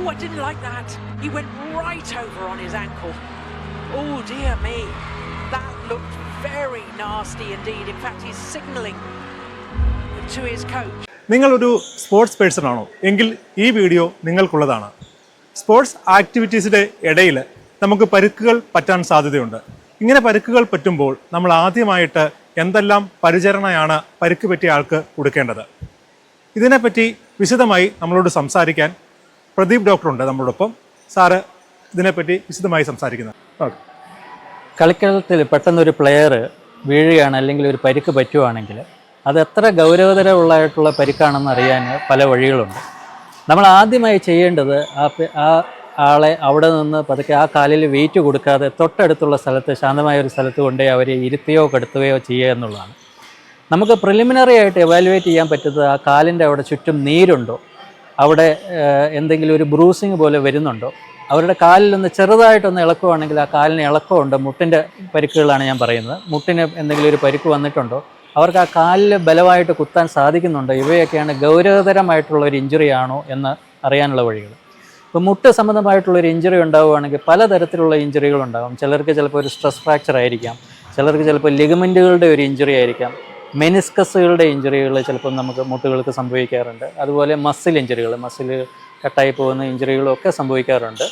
Oh, I didn't like that. He went right over on his ankle. Oh, dear me. That looked very nasty indeed. In fact, he's signaling to his coach. നിങ്ങളൊരു sports person ആണോ എങ്കിൽ ഈ video നിങ്ങൾക്കുള്ളതാണ് sports ആക്ടിവിറ്റീസിന്റെ ഇടയിൽ നമുക്ക് പരുക്കുകൾ പറ്റാൻ സാധ്യതയുണ്ട് ഇങ്ങനെ പരുക്കുകൾ പറ്റുമ്പോൾ നമ്മൾ ആദ്യമായിട്ട് എന്തെല്ലാം പരിചരണയാണ് പരുക്ക് പറ്റിയ ആൾക്ക് കൊടുക്കേണ്ടത് ഇതിനെപ്പറ്റി വിശദമായി നമ്മളോട് സംസാരിക്കാൻ പ്രദീപ് ഡോക്ടറുണ്ട് നമ്മളോടൊപ്പം. സാറ് ഇതിനെപ്പറ്റി വിശദമായി സംസാരിക്കുന്നത്. ഓക്കെ. കളിക്കളത്തിൽ പെട്ടെന്നൊരു പ്ലെയർ വീഴുകയാണ് അല്ലെങ്കിൽ ഒരു പരിക്ക് പറ്റുവാണെങ്കിൽ അത് എത്ര ഗൗരവതരമുള്ളതായിട്ടുള്ള പരിക്കാണെന്ന് അറിയാൻ പല വഴികളുണ്ട്. നമ്മൾ ആദ്യമായി ചെയ്യേണ്ടത് ആ ആ ആളെ അവിടെ നിന്ന് പതുക്കെ ആ കാലിൽ വെയിറ്റ് കൊടുക്കാതെ തൊട്ടടുത്തുള്ള സ്ഥലത്ത് ശാന്തമായ ഒരു സ്ഥലത്ത് കൊണ്ടുപോയി അവരെ ഇരുത്തുകയോ കെടുത്തുകയോ ചെയ്യുക എന്നുള്ളതാണ്. നമുക്ക് പ്രിലിമിനറി ആയിട്ട് എവാലുവേറ്റ് ചെയ്യാൻ പറ്റുന്നത് ആ കാലിന്റെ അവിടെ ചുറ്റും നീരുണ്ടോ? അവിടെ എന്തെങ്കിലും ഒരു ബ്രൂസിങ് പോലെ വരുന്നുണ്ടോ? അവരുടെ കാലിൽ ഒന്ന് ചെറുതായിട്ടൊന്ന് ഇളക്കുവാണെങ്കിൽ ആ കാലിന് ഇളക്കമുണ്ട്. മുട്ടിന്റെ പരിക്കുകളാണ് ഞാൻ പറയുന്നത്. മുട്ടിന് എന്തെങ്കിലും ഒരു പരിക്ക് വന്നിട്ടുണ്ടോ? അവർക്ക് ആ കാലിൽ ബലമായിട്ട് കുത്താൻ സാധിക്കുന്നുണ്ടോ? ഇവയൊക്കെയാണ് ഗൗരവതരമായിട്ടുള്ള ഒരു ഇഞ്ചുറി ആണോ എന്ന് അറിയാനുള്ള വഴികൾ. ഇപ്പോൾ മുട്ട് സംബന്ധമായിട്ടുള്ള ഒരു ഇഞ്ചുറി ഉണ്ടാവുകയാണെങ്കിൽ പലതരത്തിലുള്ള ഇഞ്ചുറികൾ ഉണ്ടാകും ചിലർക്ക് ചിലപ്പോൾ ഒരു സ്ട്രെസ് ഫ്രാക്ചർ ആയിരിക്കാം ചിലർക്ക് ചിലപ്പോൾ ലിഗമെന്റുകളുടെ ഒരു ഇഞ്ചുറി ആയിരിക്കാം. മെനിസ്കസുകളുടെ ഇഞ്ചുറികൾ ചിലപ്പോൾ നമുക്ക് മുട്ടുകൾക്ക് സംഭവിക്കാറുണ്ട്. അതുപോലെ മസിൽ ഇഞ്ചുറികൾ മസിൽ കട്ടായി പോകുന്ന ഇഞ്ചുറികളും ഒക്കെ സംഭവിക്കാറുണ്ട്.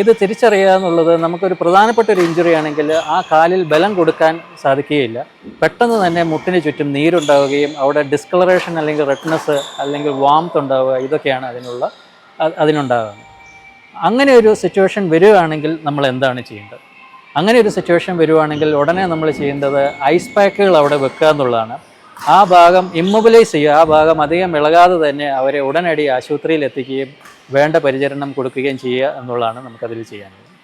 ഇത് തിരിച്ചറിയുക എന്നുള്ളത് നമുക്കൊരു പ്രധാനപ്പെട്ട ഒരു ഇഞ്ചുറി ആണെങ്കിൽ ആ കാലിൽ ബലം കൊടുക്കാൻ സാധിക്കുകയില്ല. പെട്ടെന്ന് തന്നെ മുട്ടിന് ചുറ്റും നീരുണ്ടാവുകയും അവിടെ ഡിസ്കളറേഷൻ അല്ലെങ്കിൽ റെഡ്നെസ് അല്ലെങ്കിൽ വാംത്ത് ഉണ്ടാവുക ഇതൊക്കെയാണ് അതിനുള്ള അതിനുണ്ടാകുന്നത് അങ്ങനെ ഒരു സിറ്റുവേഷൻ വരികയാണെങ്കിൽ നമ്മൾ എന്താണ് ചെയ്യേണ്ടത്? അങ്ങനെ ഒരു സിറ്റുവേഷൻ വരുവാണെങ്കിൽ ഉടനെ നമ്മൾ ചെയ്യേണ്ടത് ഐസ് പാക്കുകൾ അവിടെ വെക്കുക എന്നുള്ളതാണ്. ആ ഭാഗം ഇമ്മൊബിലൈസ് ചെയ്യുക ആ ഭാഗം അധികം ഇളകാതെ തന്നെ അവരെ ഉടനടി ആശുപത്രിയിൽ എത്തിക്കുകയും വേണ്ട പരിചരണം കൊടുക്കുകയും ചെയ്യുക എന്നുള്ളതാണ് നമുക്കതിൽ ചെയ്യാനുള്ളത്.